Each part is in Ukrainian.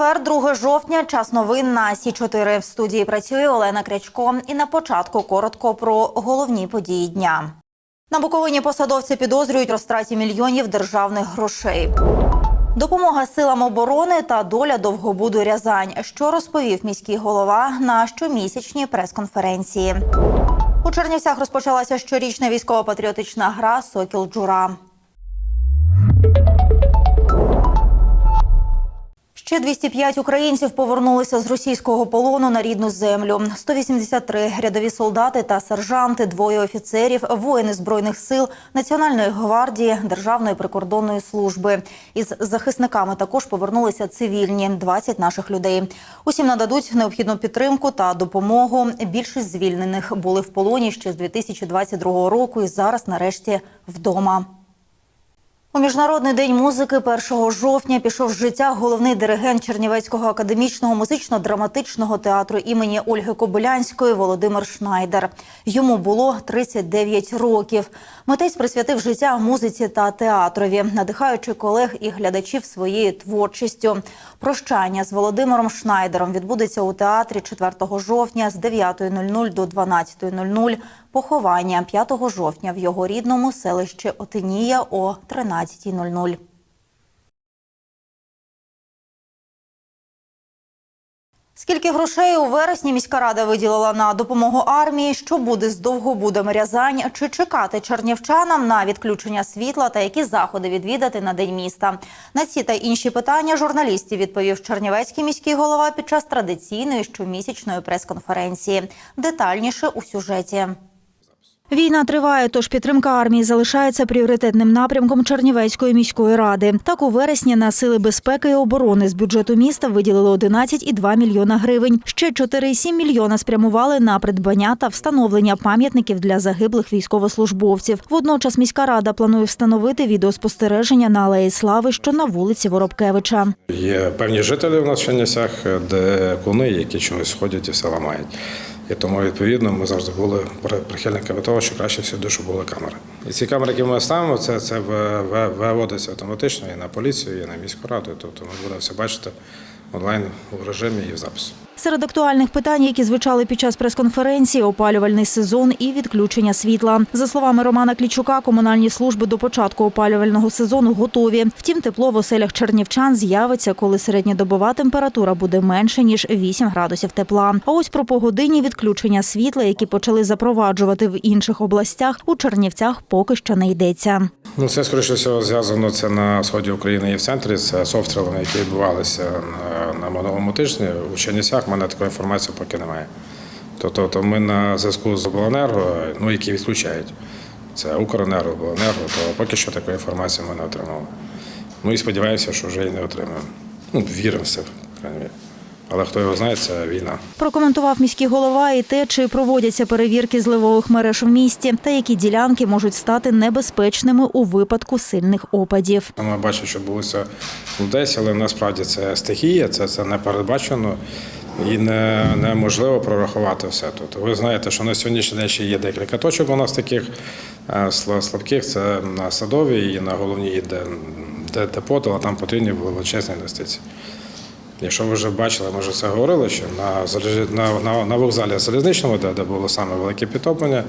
четвер, 2 жовтня, час новин на Сі 4 В студії працює Олена Крячко. І на початку коротко про головні події дня. На Буковині посадовці підозрюють розтраті мільйонів державних грошей. Допомога силам оборони та доля довгобуду Рязань. Що розповів міський голова на щомісячній прес-конференції. У Чернівцях розпочалася щорічна військово-патріотична гра Сокіл Джура. Ще 205 українців повернулися з російського полону на рідну землю. 183 рядові солдати та сержанти, двоє офіцерів, воїни збройних сил, Національної гвардії, Державної прикордонної служби. Із захисниками також повернулися цивільні 20 наших людей. Усім нададуть необхідну підтримку та допомогу. Більшість звільнених були в полоні ще з 2022 року і зараз, нарешті, вдома. У міжнародний день музики 1 жовтня пішов з життя головний диригент Чернівецького академічного музично-драматичного театру імені Ольги Кобилянської Володимир Шнайдер. Йому було 39 років. Митець присвятив життя музиці та театрові, надихаючи колег і глядачів своєю творчістю. Прощання з Володимиром Шнайдером відбудеться у театрі 4 жовтня з 9.00 до 12.00. Поховання 5 жовтня в його рідному селищі Отинія о 13.00. Скільки грошей у вересні міська рада виділила на допомогу армії? Що буде з довгобудами Рязань? Чи чекати чернівчанам на відключення світла та які заходи відвідати на день міста? На ці та інші питання журналістів відповів Чернівецький міський голова під час традиційної щомісячної прес-конференції. Детальніше у сюжеті. Війна триває, тож підтримка армії залишається пріоритетним напрямком Чернівецької міської ради. Так, у вересні на сили безпеки і оборони з бюджету міста виділили 11,2 мільйона гривень. Ще 4,7 мільйона спрямували на придбання та встановлення пам'ятників для загиблих військовослужбовців. Водночас міська рада планує встановити відеоспостереження на алеї слави, що на вулиці Воробкевича. Є певні жителі в нас в Чернівцях, де кони, які чогось ходять і все ламають. І тому, відповідно, ми завжди були прихильниками того, що краще всюди, щоб були камери. І ці камери, які ми ставимо, це, це в- в- виводиться автоматично і на поліцію, і на міську раду. Тобто ми будемо все бачити онлайн у режимі і в записі. Серед актуальних питань, які звучали під час прес-конференції, опалювальний сезон і відключення світла. За словами Романа Клічука, комунальні служби до початку опалювального сезону готові. Втім, тепло в оселях чернівчан з'явиться, коли середньодобова температура буде менше ніж 8 градусів тепла. А ось про погодинні відключення світла, які почали запроваджувати в інших областях, у Чернівцях поки що не йдеться. Ну, це, скоріше всього, зв'язано це на сході України і в центрі. Це з обстрілами, які відбувалися на, на минулому тижні. У Чернівцях в мене такої інформації поки немає. Тобто то ми на зв'язку з обленерго, ну, які відключають. Це Укренерго, обленерго, то поки що такої інформації ми не отримали. Ну і сподіваємося, що вже і не отримаємо. Ну, віримо в це, в крайній мірі. Але хто його знає, це війна. Прокоментував міський голова і те, чи проводяться перевірки зливових мереж в місті, та які ділянки можуть стати небезпечними у випадку сильних опадів. Ми бачимо, що булося в Одесі, але насправді це стихія, це, це не передбачено і не, неможливо прорахувати все. Тобто ви знаєте, що на сьогоднішній день ще є декілька точок у нас таких е, слабких. Це на садовій і на головній, де, де депо, але там потрібні величезні інвестиції. Якщо ви вже бачили, ми вже це говорили, що на, на, на, на вокзалі залізничному, де, де було саме велике підтоплення,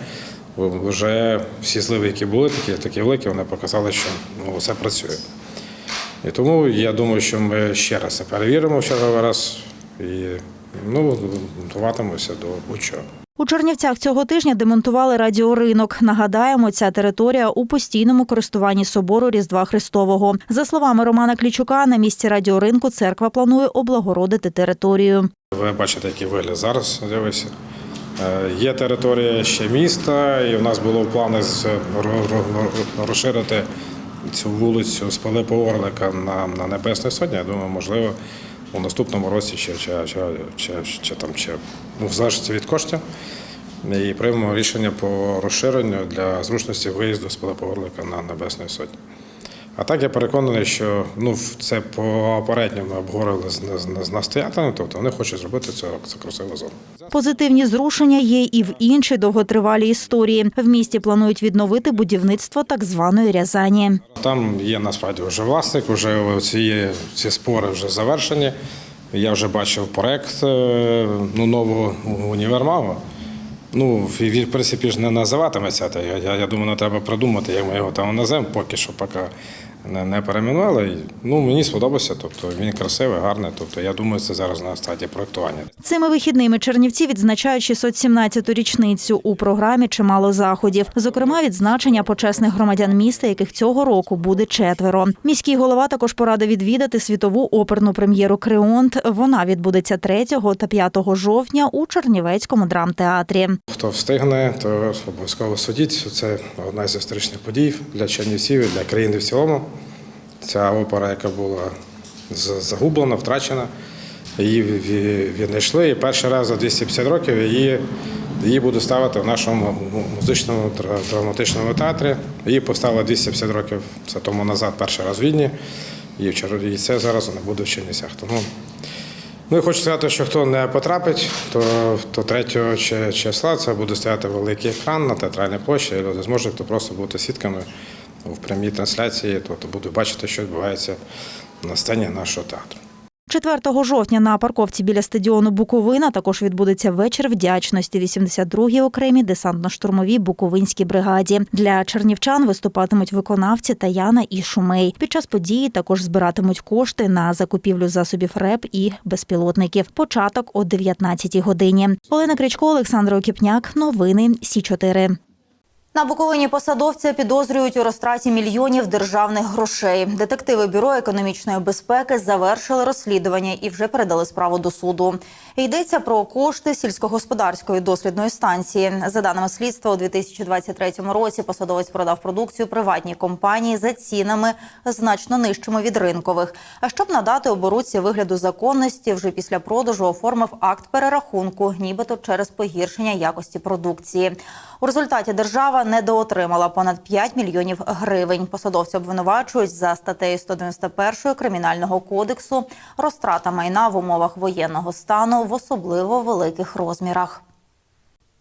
вже всі зливи, які були, такі, такі великі, вони показали, що ну, це працює. І тому я думаю, що ми ще раз це перевіримо в черговий раз і ну, готуватимемося до будь-чого. У Чернівцях цього тижня демонтували радіоринок. Нагадаємо, ця територія у постійному користуванні собору Різдва Христового. За словами Романа Клічука, на місці радіоринку церква планує облагородити територію. Ви бачите, який вигляд зараз з'явився. Е, Є територія ще міста, і в нас було в планах розширити цю вулицю з Пилипа Орлика на, Небесну Сотню. Я думаю, можливо, у наступному році чи, чи, чи, чи, чи, там, чи ну, в залежності від коштів. І приймемо рішення по розширенню для зручності виїзду з Пилипа на Небесну Сотню. А так я переконаний, що ну, це попередньо ми обговорили з, з, з настоятелем, тобто вони хочуть зробити цю, цю красиву зону. Позитивні зрушення є і в інші довготривалі історії. В місті планують відновити будівництво так званої Рязані. Там є насправді вже власник, вже ці, ці спори вже завершені. Я вже бачив проект е, ну, нового універмагу. Ну, він, в принципі, ж не називатиметься. Я, я, я думаю, треба придумати, як ми його там назвемо, поки що поки не, перейменували. Ну, мені сподобався, тобто він красивий, гарний. Тобто, я думаю, це зараз на стадії проектування. Цими вихідними Чернівці відзначають 617-ту річницю. У програмі чимало заходів. Зокрема, відзначення почесних громадян міста, яких цього року буде четверо. Міський голова також порадив відвідати світову оперну прем'єру Креонт. Вона відбудеться 3 та 5 жовтня у Чернівецькому драмтеатрі. Хто встигне, то обов'язково судіть. Це одна з історичних подій для Чернівців і для країни в цілому. Ця опера, яка була загублена, втрачена, її ві- ві- віднайшли. І перший раз за 250 років її, її будуть ставити в нашому музичному драматичному театрі. Її поставили 250 років це тому назад, перший раз в Відні. І, це зараз вона буде в Чернівцях. Тому Ну, я хочу сказати, що хто не потрапить, то, то 3 числа це буде стояти великий екран на театральній площі, і люди зможуть то просто бути свідками в прямій трансляції, тобто будуть бачити, що відбувається на сцені нашого театру. 4 жовтня на парковці біля стадіону Буковина також відбудеться вечір вдячності 82-й окремій десантно-штурмовій Буковинській бригаді. Для чернівчан виступатимуть виконавці Таяна і Шумей. Під час події також збиратимуть кошти на закупівлю засобів РЕП і безпілотників. Початок о 19-й годині. Олена Кричко, Олександр Окіпняк. Новини Сі 4 на Буковині посадовця підозрюють у розтраті мільйонів державних грошей. Детективи бюро економічної безпеки завершили розслідування і вже передали справу до суду. Йдеться про кошти сільськогосподарської дослідної станції. За даними слідства, у 2023 році посадовець продав продукцію приватній компанії за цінами значно нижчими від ринкових. А щоб надати оборудці вигляду законності, вже після продажу оформив акт перерахунку, нібито через погіршення якості продукції. У результаті держава недоотримала понад 5 мільйонів гривень. Посадовці обвинувачують за статтею 191 кримінального кодексу розтрата майна в умовах воєнного стану в особливо великих розмірах.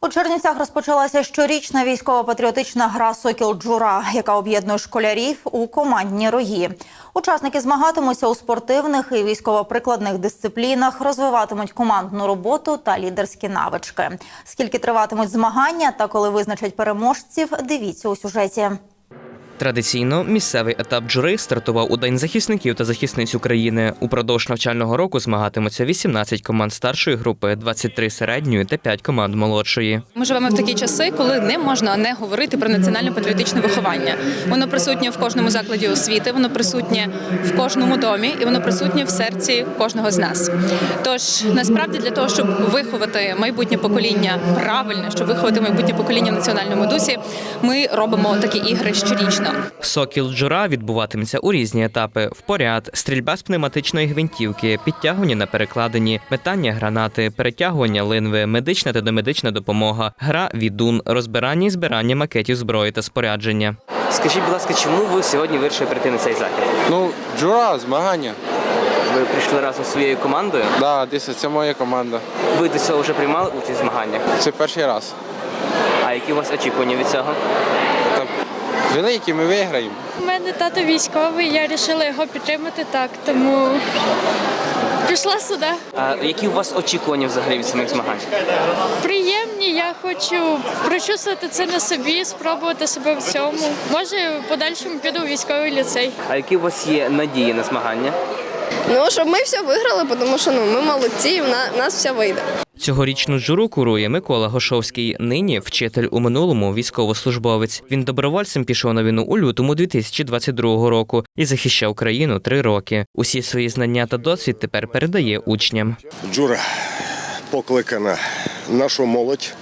У Чернівцях розпочалася щорічна військово-патріотична гра Сокіл Джура, яка об'єднує школярів у командні рої. Учасники змагатимуться у спортивних і військово-прикладних дисциплінах, розвиватимуть командну роботу та лідерські навички. Скільки триватимуть змагання та коли визначать переможців, дивіться у сюжеті. Традиційно місцевий етап джури стартував у День захисників та захисниць України. Упродовж навчального року змагатимуться 18 команд старшої групи, 23 середньої та 5 команд молодшої. Ми живемо в такі часи, коли не можна не говорити про національно-патріотичне виховання. Воно присутнє в кожному закладі освіти, воно присутнє в кожному домі і воно присутнє в серці кожного з нас. Тож насправді для того, щоб виховати майбутнє покоління правильне, щоб виховати майбутнє покоління в національному дусі, ми робимо такі ігри щорічно. Сокіл джура відбуватиметься у різні етапи: впоряд, стрільба з пневматичної гвинтівки, підтягування на перекладині, метання гранати, перетягування линви, медична та домедична допомога, гра відун, розбирання і збирання макетів зброї та спорядження. Скажіть, будь ласка, чому ви сьогодні вирішили прийти на цей захід? Ну, джура, змагання. Ви прийшли разом зі своєю командою. Да, десь це моя команда. Ви до цього вже приймали участь в змаганнях. Це перший раз. А які у вас очікування від цього? Великі ми виграємо. У мене тато військовий, я вирішила його підтримати так, тому пішла сюди. А які у вас очікування взагалі від самих змагань? Приємні, я хочу прочувствувати це на собі, спробувати себе в цьому. Може, в подальшому піду у військовий ліцей. А які у вас є надії на змагання? Ну, щоб ми все виграли, тому що ну, ми молодці, і в нас все вийде. Цьогорічну джуру курує Микола Гошовський. Нині вчитель у минулому військовослужбовець. Він добровольцем пішов на війну у лютому 2022 року і захищав країну три роки. Усі свої знання та досвід тепер передає учням. Джура покликана нашу молодь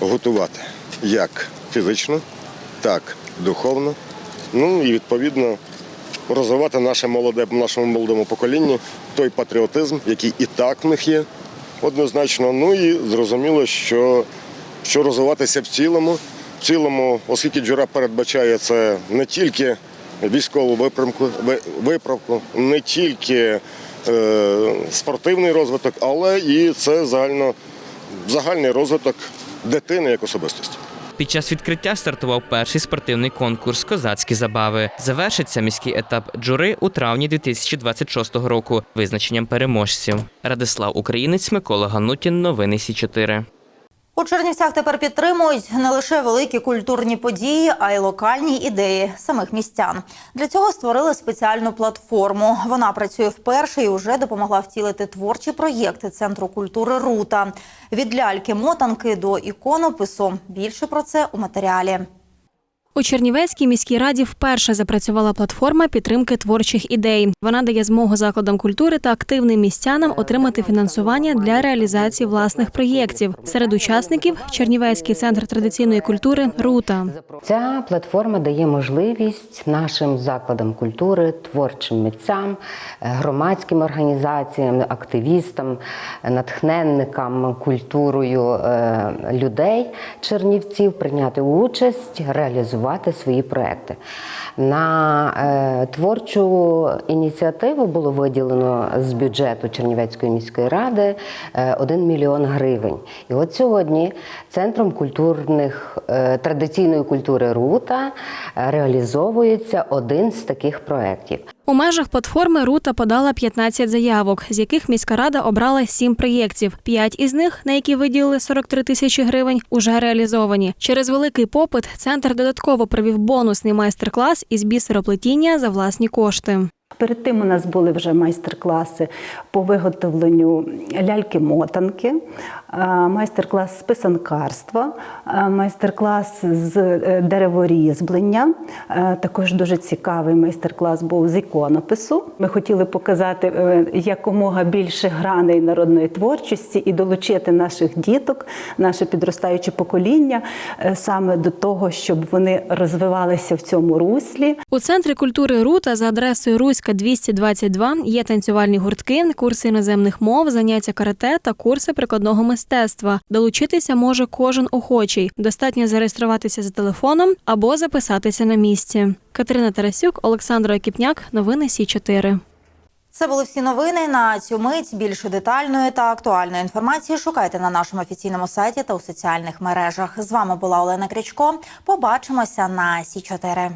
готувати як фізично, так духовно. Ну і відповідно розвивати наше молоде нашому молодому поколінню той патріотизм, який і так в них є, однозначно. Ну і зрозуміло, що, що розвиватися в цілому. В цілому, оскільки джура передбачає це не тільки військову виправку, виправку, не тільки е, спортивний розвиток, але і це загально, загальний розвиток дитини як особистості. Під час відкриття стартував перший спортивний конкурс Козацькі забави. Завершиться міський етап джури у травні 2026 року визначенням переможців. Радислав Українець, Микола Ганутін. Новини Сі 4 У Чернівцях тепер підтримують не лише великі культурні події, а й локальні ідеї самих містян. Для цього створили спеціальну платформу. Вона працює вперше і вже допомогла втілити творчі проєкти Центру культури Рута від ляльки мотанки до іконопису. Більше про це у матеріалі. У Чернівецькій міській раді вперше запрацювала платформа підтримки творчих ідей. Вона дає змогу закладам культури та активним містянам отримати фінансування для реалізації власних проєктів. Серед учасників Чернівецький центр традиційної культури Рута. Ця платформа дає можливість нашим закладам культури, творчим митцям, громадським організаціям, активістам, натхненникам культурою е, людей Чернівців прийняти участь, реалізувати свої проекти. На е, творчу ініціативу було виділено з бюджету Чернівецької міської ради е, 1 мільйон гривень. І от сьогодні центром культурних е, традиційної культури Рута е, реалізовується один з таких проєктів. У межах платформи Рута подала 15 заявок, з яких міська рада обрала 7 проєктів. П'ять із них, на які виділили 43 тисячі гривень, уже реалізовані. Через великий попит центр додатково провів бонусний майстер-клас із бісероплетіння за власні кошти. Перед тим у нас були вже майстер-класи по виготовленню ляльки-мотанки, майстер-клас з писанкарства, майстер-клас з е, дереворізьблення. Е, Також дуже цікавий майстер-клас був з іконопису. Ми хотіли показати е, якомога більше граней народної творчості і долучити наших діток, наше підростаюче покоління е, саме до того, щоб вони розвивалися в цьому руслі. У центрі культури Рута за адресою Руська 222 є танцювальні гуртки, курси іноземних мов, заняття карате та курси прикладного мистецтва. Долучитися може кожен охочий. Достатньо зареєструватися за телефоном або записатися на місці. Катерина Тарасюк, Олександр Окіпняк. Новини Сі 4 Це були всі новини на цю мить. Більше детальної та актуальної інформації шукайте на нашому офіційному сайті та у соціальних мережах. З вами була Олена Крічко. Побачимося на Сі 4